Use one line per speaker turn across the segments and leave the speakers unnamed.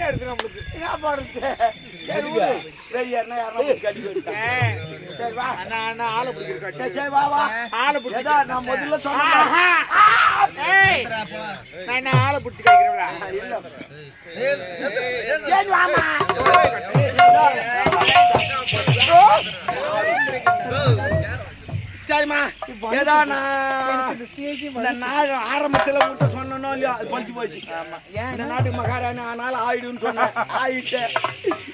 கொடுமையா இருக்கு நம்மளுக்கு.
என்ன பண்றது சரி கட்டி வா.
அண்ணா அண்ணா ஆளை பிடிக்கிற
சரி சரி வா வா.
ஆளை பிடிச்சி
நான் முதல்ல சொன்னேன்
நான் என்ன ஆளை பிடிச்சி கேட்கிறேன்
இல்ல. சரி வாமா. சரிம்மா. ஏதோ நான் இந்த நாடு ஆரம்பத்துல உன்கிட்ட சொன்னனோ இல்லையோ அது பஞ்சு போச்சு. இந்த நாட்டு மகாராணி ஆனாலும் ஆயிடுன்னு சொன்னேன் ஆயிட்டு.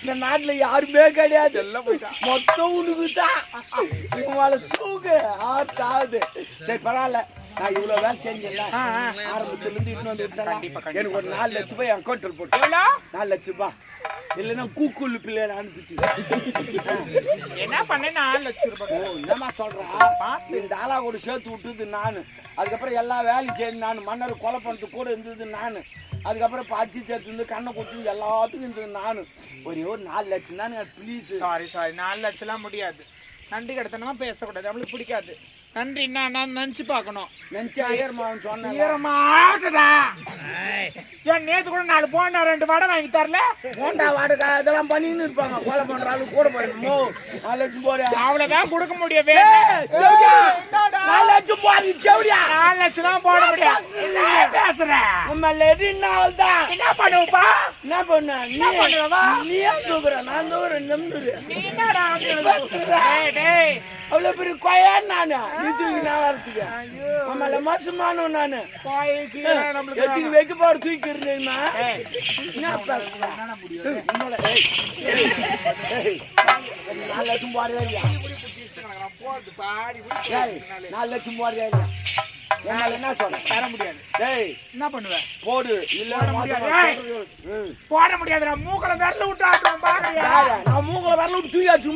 இந்த நாட்டுல யாருமே கிடையாது. மொத்தம் உனக்கு தான் இவங்களை தூக்கு ஆத்தாது. சரி பரவாயில்ல. நான் இவ்வளவு வேலை செஞ்சேன்ல. ஆரம்பத்துல இருந்து இன்னும் வந்து எனக்கு ஒரு நாலு லட்சம் ரூபாய் என் அக்கௌண்ட்டில் போட்டு. நாலு லட்சம் ரூபாய். இல்லைன்னா கூக்குள்ளு பிள்ளைய அனுப்பிச்சு.
என்ன பண்ண நாலு லட்சம் ரூபாய்.
ஓ என்னம்மா சொல்றா? பார்த்து இந்த ஆளா கூட சேர்த்து விட்டுது நானு. அதுக்கப்புறம் எல்லா வேலையும் செய்து நான். மன்னர் கொலை பண்ணுறது கூட இருந்தது நான். அதுக்கப்புறம் பச்சு சேர்த்து இருந்து கண்ணை கொடுத்து எல்லாத்துக்கும் இருந்தது நான். ஒரே ஒரு நாலு லட்சம் தான் ப்ளீஸ்
சாரி சாரி நாலு லட்சம்லாம் முடியாது. நன்றி கடத்தனமா பேசக்கூடாது. நம்மளுக்கு பிடிக்காது. நன்றி என்ன நான் நினச்சி பார்க்கணும்.
நினச்சி ஐயர் மாவன் சொன்னேன்
ஈரமாட்டடா ஏன் நேத்து கூட நாலு போன ரெண்டு வடை வாங்கி தரல?
போண்டா வாடகை அதெல்லாம் பண்ணின்னு இருப்பாங்க. கொலை பண்ற ஆளு கூட போயிடணுமோ நாலு லட்சம் போறியா
அவ்வளவுதான் கொடுக்க முடியும் என்னடா?
நாலு லட்சம் போறீ தேவடியா
நாலு லட்சம் தான் போட முடியும் என்ன பேசுற
உண்மை லெடி நாள் தான்
என்ன பண்ணுவப்பா?
என்ன பண்ண? நீ
பண்ணுவா?
நீ தூக்குற? நான் தூக்குறேன் நம்புரு
நீ என்னடா டேய், டேய்
அவ்வளவு பெரிய கொயன் நானு. நீ தூக்கி நான் வரத்துக்கு. ஆமால மாசமானும் நானு. வைக்க போற தூக்கி
ஏய்,
நாலு லட்சம் போறியா இல்லையா? நாலு லட்சம் போறியா இல்லையா? என்னால என்ன சொல்ற
தர முடியாது.
டேய்
என்ன பண்ணுவ?
போடு இல்ல
போட முடியாதுடா. மூக்கல விரல விட்டு ஆட்டுறோம் பாக்குறியா?
நான் மூக்கல விரல விட்டு தூக்கி அடிச்சு